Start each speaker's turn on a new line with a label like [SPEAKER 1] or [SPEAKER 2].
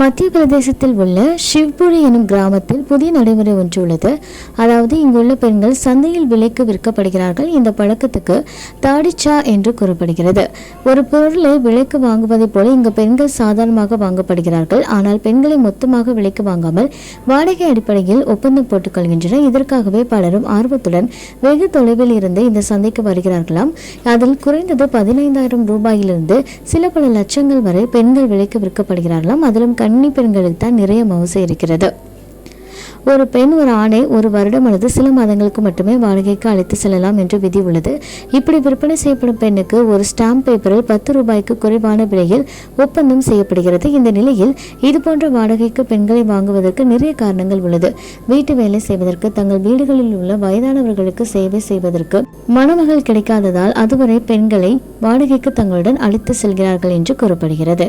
[SPEAKER 1] மத்திய பிரதேசத்தில் உள்ள ஷிவ்புரி எனும் கிராமத்தில் புதிய நடைமுறை ஒன்று உள்ளது. அதாவது இங்குள்ள பெண்கள் சந்தையில் விலைக்கு விற்கப்படுகிறார்கள். இந்த பழக்கத்துக்கு தாடிச்சா என்று கூறப்படுகிறது. ஒரு பொருளை விலைக்கு வாங்குவதைப் போல இங்கு பெண்கள் சாதாரணமாக வாங்கப்படுகிறார்கள். ஆனால் பெண்களை மொத்தமாக விலைக்கு வாங்காமல் வாடகை அடிப்படையில் ஒப்பந்தம் போட்டுக் கொள்கின்றனர் இதற்காகவே பலரும் ஆர்வத்துடன் வெகு தொலைவில் இருந்து இந்த சந்தைக்கு வருகிறார்களாம். அதில் குறைந்தது பதினைந்தாயிரம் ரூபாயிலிருந்து சில பல லட்சங்கள் வரை பெண்கள் விலைக்கு விற்கப்படுகிறார்களாம். அதிலும் கன்னி பெண்களுக்கு தான் நிறைய மவுசு இருக்கிறது. ஒரு பெண் ஒரு ஆணை ஒரு வருடம் அல்லது சில மாதங்களுக்கு மட்டுமே வாடகைக்கு அழைத்து செல்லலாம் என்று விதி உள்ளது. இப்படி விற்பனை செய்யப்படும் பெண்ணுக்கு ஒரு ஸ்டாம்ப் பேப்பரில் பத்து ரூபாய்க்கு குறைவான விலையில் ஒப்பந்தம் செய்யப்படுகிறது. இந்த நிலையில் இதுபோன்ற வாடகைக்கு பெண்களை வாங்குவதற்கு நிறைய காரணங்கள் உள்ளது. வீட்டு வேலை செய்வதற்கு தங்கள் வீடுகளில் உள்ள வயதானவர்களுக்கு சேவை செய்வதற்கு மணமகள் கிடைக்காததால் அதுவரை பெண்களை வாடகைக்கு தங்களுடன் அழைத்து செல்கிறார்கள் என்று கூறப்படுகிறது.